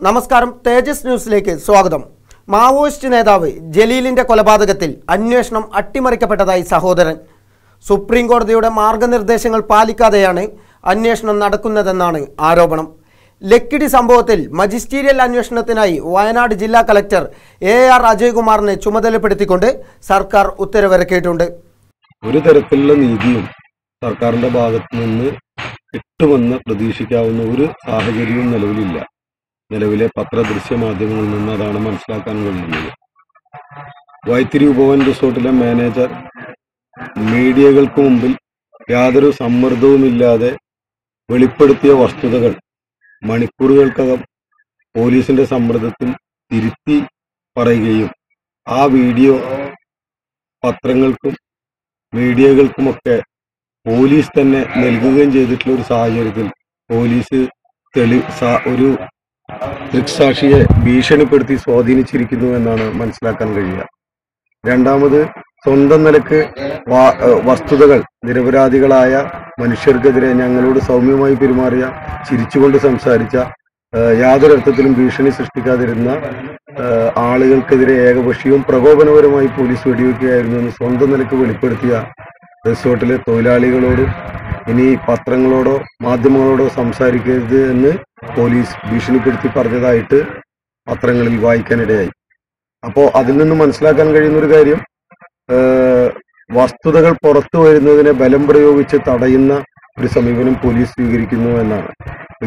നമസ്കാരം തേജസ് ന്യൂസിലേക്ക് സ്വാഗതം. മാവോയിസ്റ്റ് നേതാവ് ജലീലിന്റെ കൊലപാതകത്തിൽ അന്വേഷണം അട്ടിമറിക്കപ്പെട്ടതായി സഹോദരൻ. സുപ്രീം കോടതിയുടെ മാർഗനിർദ്ദേശങ്ങൾ പാലിക്കാതെയാണ് അന്വേഷണം നടക്കുന്നതെന്നാണ് ആരോപണം. ലക്കിടി സംഭവത്തിൽ മജിസ്റ്റീരിയൽ അന്വേഷണത്തിനായി വയനാട് ജില്ലാ കളക്ടർ എ ആർ അജയ്കുമാറിനെ ചുമതലപ്പെടുത്തിക്കൊണ്ട് സർക്കാർ ഉത്തരവിറക്കിയിട്ടുണ്ട്. ഒരു തരത്തിലുള്ള നീതിയും സർക്കാരിന്റെ ഭാഗത്ത് നിന്ന് കിട്ടുമെന്ന് പ്രതീക്ഷിക്കാവുന്ന ഒരു സാഹചര്യവും നിലവിലില്ല. നിലവിലെ പത്രദൃശ്യ മാധ്യമങ്ങളിൽ നിന്ന് അതാണ് മനസ്സിലാക്കാൻ കഴിയുന്നത്. വൈത്തിരി ഉപവൻ റിസോർട്ടിലെ മാനേജർ മീഡിയകൾക്ക് മുമ്പിൽ യാതൊരു സമ്മർദ്ദവുമില്ലാതെ വെളിപ്പെടുത്തിയ വസ്തുതകൾ മണിക്കൂറുകൾക്കകം പോലീസിന്റെ സമ്മർദ്ദത്തിൽ തിരുത്തി പറയുകയും ആ വീഡിയോ പത്രങ്ങൾക്കും മീഡിയകൾക്കുമൊക്കെ പോലീസ് തന്നെ നൽകുകയും ചെയ്തിട്ടുള്ള ഒരു സാഹചര്യത്തിൽ പോലീസ് തെളി ഒരു ദൃക്സാക്ഷിയെ ഭീഷണിപ്പെടുത്തി സ്വാധീനിച്ചിരിക്കുന്നു എന്നാണ് മനസ്സിലാക്കാൻ കഴിയുക. രണ്ടാമത് സ്വന്തം നിലയ്ക്ക് വസ്തുതകൾ നിരപരാധികളായ മനുഷ്യർക്കെതിരെ ഞങ്ങളോട് സൗമ്യമായി പെരുമാറിയ ചിരിച്ചുകൊണ്ട് സംസാരിച്ച യാതൊരർത്ഥത്തിലും ഭീഷണി സൃഷ്ടിക്കാതിരുന്ന ആളുകൾക്കെതിരെ ഏകപക്ഷീയവും പ്രകോപനപരമായി പോലീസ് വെടിവെക്കുകയായിരുന്നു എന്ന് സ്വന്തം നിലയ്ക്ക് വെളിപ്പെടുത്തിയ റിസോർട്ടിലെ തൊഴിലാളികളോട് ഇനി പത്രങ്ങളോടോ മാധ്യമങ്ങളോടോ സംസാരിക്കരുത് എന്ന് പോലീസ് ഭീഷണിപ്പെടുത്തി പറഞ്ഞതായിട്ട് പത്രങ്ങളിൽ വായിക്കാനിടയായി. അപ്പോൾ അതിൽ നിന്ന് മനസ്സിലാക്കാൻ കഴിയുന്ന ഒരു കാര്യം വസ്തുതകൾ പുറത്തു വരുന്നതിനെ ബലം പ്രയോഗിച്ച് തടയുന്ന ഒരു സമീപനം പോലീസ് സ്വീകരിക്കുന്നു എന്നാണ്.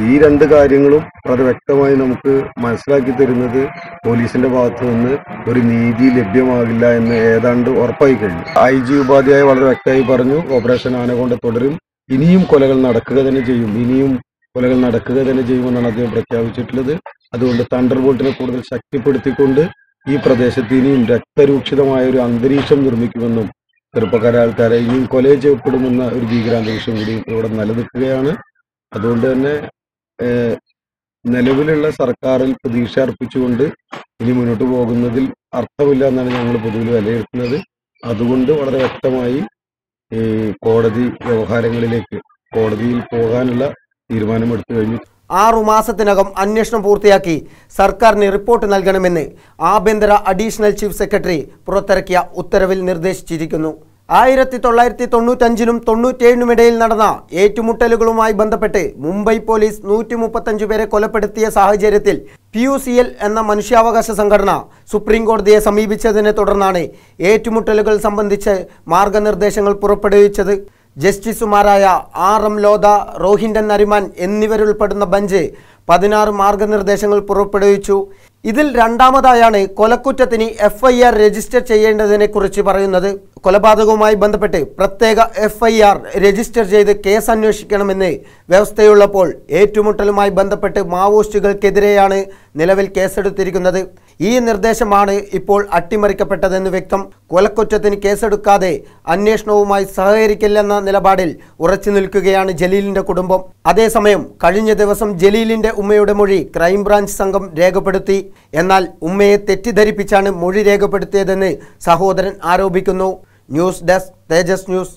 ഈ രണ്ട് കാര്യങ്ങളും വളരെ വ്യക്തമായി നമുക്ക് മനസ്സിലാക്കി തരുന്നത് പോലീസിന്റെ ഭാഗത്തു നിന്ന് ഒരു നീതി ലഭ്യമാകില്ല എന്ന് ഏതാണ്ട് ഉറപ്പായി കഴിഞ്ഞു. ഐ ജി ഉപാധ്യായ വളരെ വ്യക്തമായി പറഞ്ഞു ഓപ്പറേഷൻ ആനകൊണ്ട് തുടരും ഇനിയും കൊലകൾ നടക്കുക തന്നെ ചെയ്യും ഇനിയും കൊലകൾ നടക്കുക തന്നെ ചെയ്യുമെന്നാണ് അദ്ദേഹം പ്രഖ്യാപിച്ചിട്ടുള്ളത്. അതുകൊണ്ട് തണ്ടർ ബോൾട്ടിനെ കൂടുതൽ ശക്തിപ്പെടുത്തിക്കൊണ്ട് ഈ പ്രദേശത്ത് ഇനിയും രക്തരൂക്ഷിതമായ ഒരു അന്തരീക്ഷം നിർമ്മിക്കുമെന്നും ചെറുപ്പക്കാരെ ആൾക്കാരെ ഇനിയും കൊല ചെയ്യപ്പെടുമെന്ന ഒരു ഭീകരാന്തരീക്ഷം കൂടി ഇവിടെ നിലനിൽക്കുകയാണ്. അതുകൊണ്ട് തന്നെ നിലവിലുള്ള സർക്കാരിൽ പ്രതീക്ഷ അർപ്പിച്ചുകൊണ്ട് ഇനി മുന്നോട്ട് പോകുന്നതിൽ അർത്ഥമില്ല എന്നാണ് ഞങ്ങൾ പൊതുവിൽ വിലയിരുത്തുന്നത്. അതുകൊണ്ട് വളരെ വ്യക്തമായി ഈ കോടതി വ്യവഹാരങ്ങളിലേക്ക് കോടതിയിൽ പോകാനുള്ള തീരുമാനമെടുത്തു കഴിഞ്ഞു ആറു മാസത്തിനകം അന്വേഷണം പൂർത്തിയാക്കി സർക്കാരിന് റിപ്പോർട്ട് നൽകണമെന്ന് ആഭ്യന്തര അഡീഷണൽ ചീഫ് സെക്രട്ടറി പുറത്തിറക്കിയ ഉത്തരവിൽ നിർദ്ദേശിച്ചിരിക്കുന്നു. ആയിരത്തി തൊള്ളായിരത്തി തൊണ്ണൂറ്റഞ്ചിനും തൊണ്ണൂറ്റേഴിനും ഇടയിൽ നടന്ന ഏറ്റുമുട്ടലുകളുമായി ബന്ധപ്പെട്ട് മുംബൈ പോലീസ് നൂറ്റി മുപ്പത്തഞ്ചു പേരെ കൊലപ്പെടുത്തിയ സാഹചര്യത്തിൽ പി യു സി എൽ എന്ന മനുഷ്യാവകാശ സംഘടന സുപ്രീം കോടതിയെ സമീപിച്ചതിനെ തുടർന്നാണ് ഏറ്റുമുട്ടലുകൾ സംബന്ധിച്ച് മാർഗനിർദ്ദേശങ്ങൾ പുറപ്പെടുവിച്ചത്. ജസ്റ്റിസുമാരായ ആർ എം ലോധ റോഹിൻഡൻ നരിമാൻ എന്നിവരുൾപ്പെടുന്ന ബെഞ്ച് പതിനാറ് മാർഗനിർദ്ദേശങ്ങൾ പുറപ്പെടുവിച്ചു. ഇതിൽ രണ്ടാമതായാണ് കൊലക്കുറ്റത്തിന് എഫ് ഐ ആർ രജിസ്റ്റർ ചെയ്യേണ്ടതിനെക്കുറിച്ച് പറയുന്നത്. കൊലപാതകവുമായി ബന്ധപ്പെട്ട് പ്രത്യേക എഫ് ഐ ആർ രജിസ്റ്റർ ചെയ്ത് കേസ് അന്വേഷിക്കണമെന്ന് വ്യവസ്ഥയുള്ളപ്പോൾ ഏറ്റുമുട്ടലുമായി ബന്ധപ്പെട്ട് മാവോയിസ്റ്റുകൾക്കെതിരെയാണ് നിലവിൽ കേസെടുത്തിരിക്കുന്നത്. ഈ നിർദ്ദേശമാണ് ഇപ്പോൾ അട്ടിമറിക്കപ്പെട്ടതെന്ന് വ്യക്തം. കൊലക്കുറ്റത്തിന് കേസെടുക്കാതെ അന്വേഷണവുമായി സഹകരിക്കില്ലെന്ന നിലപാടിൽ ഉറച്ചു നിൽക്കുകയാണ് ജലീലിന്റെ കുടുംബം. അതേസമയം കഴിഞ്ഞ ദിവസം ജലീലിന്റെ ഉമ്മയുടെ മൊഴി ക്രൈംബ്രാഞ്ച് സംഘം രേഖപ്പെടുത്തി. എന്നാൽ ഉമ്മയെ തെറ്റിദ്ധരിപ്പിച്ചാണ് മൊഴി രേഖപ്പെടുത്തിയതെന്ന് സഹോദരൻ ആരോപിക്കുന്നു. News desk Tejas news.